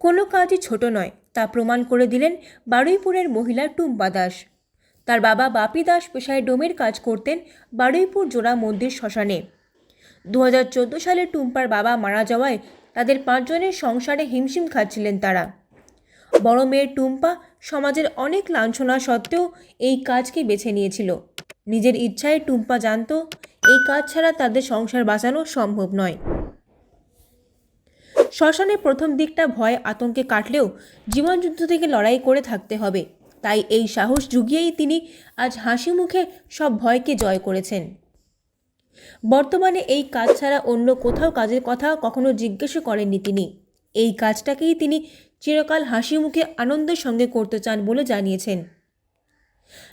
কোনো কাজই ছোট নয়, তা প্রমাণ করে দিলেন বারুইপুরের মহিলা টুম্পা দাস। তার বাবা বাপি দাস পেশায় ডোমের কাজ করতেন বারুইপুর জোড়া মন্দির শ্মশানে। দু হাজার চোদ্দ সালে টুম্পার বাবা মারা যাওয়ায় তাদের পাঁচজনের সংসারে হিমশিম খাচ্ছিলেন তারা। বড় মেয়ের টুম্পা সমাজের অনেক লাঞ্ছনা সত্ত্বেও এই কাজকে বেছে নিয়েছিল। নিজের ইচ্ছায় টুম্পা জানত, এই কাজ ছাড়া তাদের সংসার বাঁচানো সম্ভব নয়। শ্মশানে প্রথম দিকটা ভয় আতঙ্কে কাটলেও জীবনযুদ্ধ থেকে লড়াই করে থাকতে হবে। তাই এই সাহস জুগিয়েই তিনি আজ হাসি মুখে সব ভয়কে জয় করেছেন। বর্তমানে এই কাজ ছাড়া অন্য কোথাও কাজের কথা কখনো জিজ্ঞেস করেননি তিনি। এই কাজটাকেই তিনি চিরকাল হাসি মুখে আনন্দের সঙ্গে করতে চান বলে জানিয়েছেন।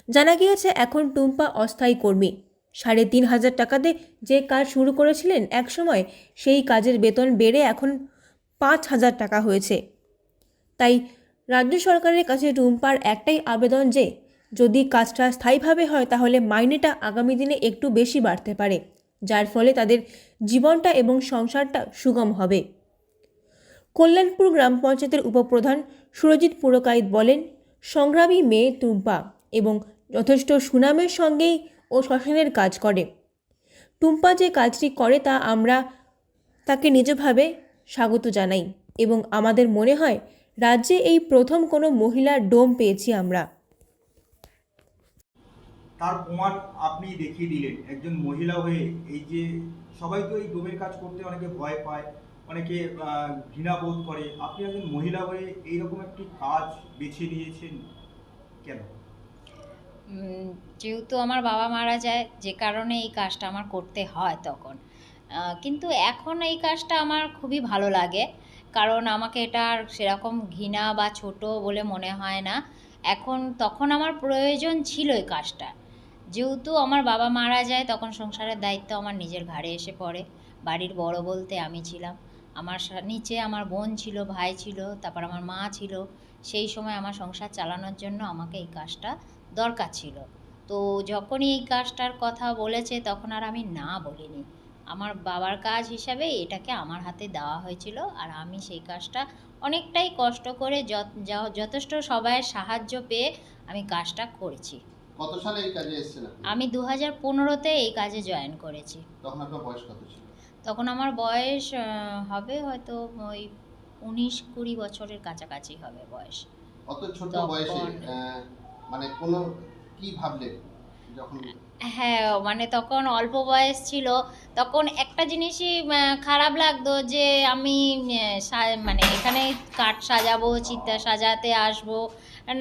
জানা গিয়েছে, এখন টুম্পা অস্থায়ী কর্মী। সাড়ে তিন হাজার টাকাতে যে কাজ শুরু করেছিলেন একসময়, সেই কাজের বেতন বেড়ে এখন পাঁচ হাজার টাকা হয়েছে। তাই রাজ্য সরকারের কাছে টুম্পার একটাই আবেদন যে, যদি কাজটা স্থায়ীভাবে হয়, তাহলে মাইনেটা আগামী দিনে একটু বেশি বাড়তে পারে, যার ফলে তাদের জীবনটা এবং সংসারটা সুগম হবে। কল্যাণপুর গ্রাম পঞ্চায়েতের উপপ্রধান সুরজিৎ পুরকাইত বলেন, সংগ্রামী মেয়ে টুম্পা এবং যথেষ্ট সুনামের সঙ্গেই ও শ্মশানের কাজ করে। টুম্পা যে কাজটি করে তা আমরা তাকে নিজভাবে স্বাগত জানাই এবং আমাদের মনে হয় রাজ্যে এই প্রথম কোনো মহিলার ডোম পেয়েছি আমরা। তার প্রমাণ আপনি দেখিয়ে দিলেন। একজন মহিলা হয়ে এই যে সবাই তো এই ডোমের কাজ করতে অনেকে ভয় পায় অনেকে ঘৃণা বোধ করে। আপনি একজন মহিলা হয়ে এইরকম একটি কাজ বেছে নিয়েছেন কেন? যেহেতু আমার বাবা মারা যায় যে কারণে এই কাজটা আমার করতে হয় তখন। কিন্তু এখন এই কাজটা আমার খুবই ভালো লাগে। কারণ আমাকে এটা আর সেরকম ঘৃণা বা ছোট বলে মনে হয় না। এখন তখন আমার প্রয়োজন ছিল এই কাজটা। যেহেতু আমার বাবা মারা যায়, তখন সংসারের দায়িত্ব আমার নিজের ঘাড়ে এসে পড়ে। বাড়ির বড় বলতে আমি ছিলাম। আমার নিচে আমার বোন ছিল, ভাই ছিল, তারপর আমার মা ছিল। সেই সময় আমার সংসার চালানোর জন্য আমাকে এই কাজটা দরকার ছিল। তো যখনই এই কাজটার কথা বলেছে, তখন আর আমি না বলিনি। আমার বাবার কাজ হিসাবে এটাকে আমার হাতে দেওয়া হয়েছিল আর আমি সেই কাজটা অনেকটাই কষ্ট করে যথেষ্ট সবাইয়ের সাহায্য পেয়ে আমি কাজটা করেছি। কত সালে এই কাজে এসেছেন আপনি? আমি দু হাজার পনেরোতে এই কাজে জয়েন করেছি। তখন আপনার বয়স কত ছিল? তখন আমার বয়স হবে হয়তো ওই উনিশ কুড়ি বছরের কাছাকাছি হবে বয়স। অত ছোট বয়সে মানে কোনো কি ভাবলেন যখন হ্যাঁ মানে তখন অল্প বয়স ছিল, তখন একটা জিনিসই খারাপ লাগতো যে আমি মানে এখানে কাঠ সাজাবো চিত্রা সাজাতে আসব,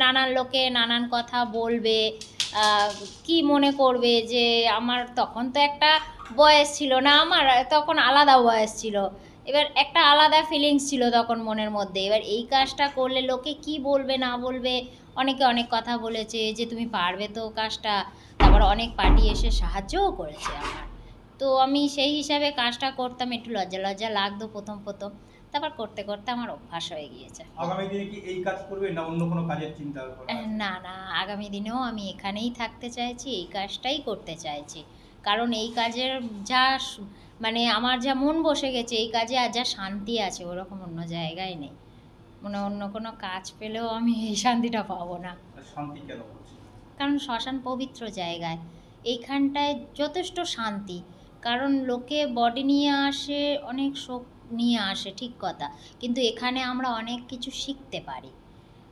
নানান লোকে নানান কথা বলবে কি মনে করবে যে আমার তখন তো একটা বয়স ছিল না, আমার তখন আলাদা বয়স ছিল। এবার একটা আলাদা ফিলিংস ছিল তখন মনের মধ্যে, এবার এই কাজটা করলে লোকে কি বলবে না বলবে, অনেকে অনেক কথা বলেছে যে তুমি পারবে তো কাজটা তারপর অনেক পার্টি এসে সাহায্যও করেছে আমার। তো আমি সেই হিসাবে কাজটা করতাম একটু লজ্জা লজ্জা লাগতো প্রথম প্রথম। তারপর করতে করতে আমার অভ্যাস হয়ে গিয়েছে। আগামী দিনে কি এই কাজ করবেন না অন্য কোনো কাজের চিন্তা না না আগামী দিনেও আমি এখানেই থাকতে চাইছি এই কাজটাই করতে চাইছি। কারণ এই কাজের যা মানে আমার যা মন বসে গেছে এই কাজে আর যা শান্তি আছে ওরকম অন্য জায়গায় নেই। মানে অন্য কোনো কাজ পেলেও আমি এই শান্তিটা পাবো না। শান্তি কেন কারণ শ্মশান পবিত্র জায়গায়। এইখানটায় যথেষ্ট শান্তি। কারণ লোকে বডি নিয়ে আসে অনেক শোক নিয়ে আসে ঠিক কথা। কিন্তু এখানে আমরা অনেক কিছু শিখতে পারি।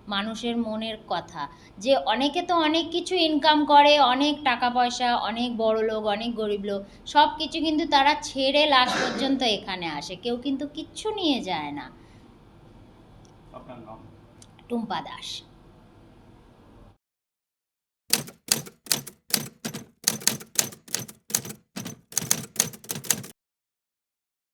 মানুষের মনের কথা। যে অনেকে তো অনেক কিছু ইনকাম করে অনেক টাকা পয়সা অনেক বড় লোক অনেক গরিব লোক সব কিছু কিন্তু তারা ছেড়ে লাস্ট পর্যন্ত এখানে আসে। কেউ কিন্তু কিচ্ছু নিয়ে যায় না। টুম্পা দাস।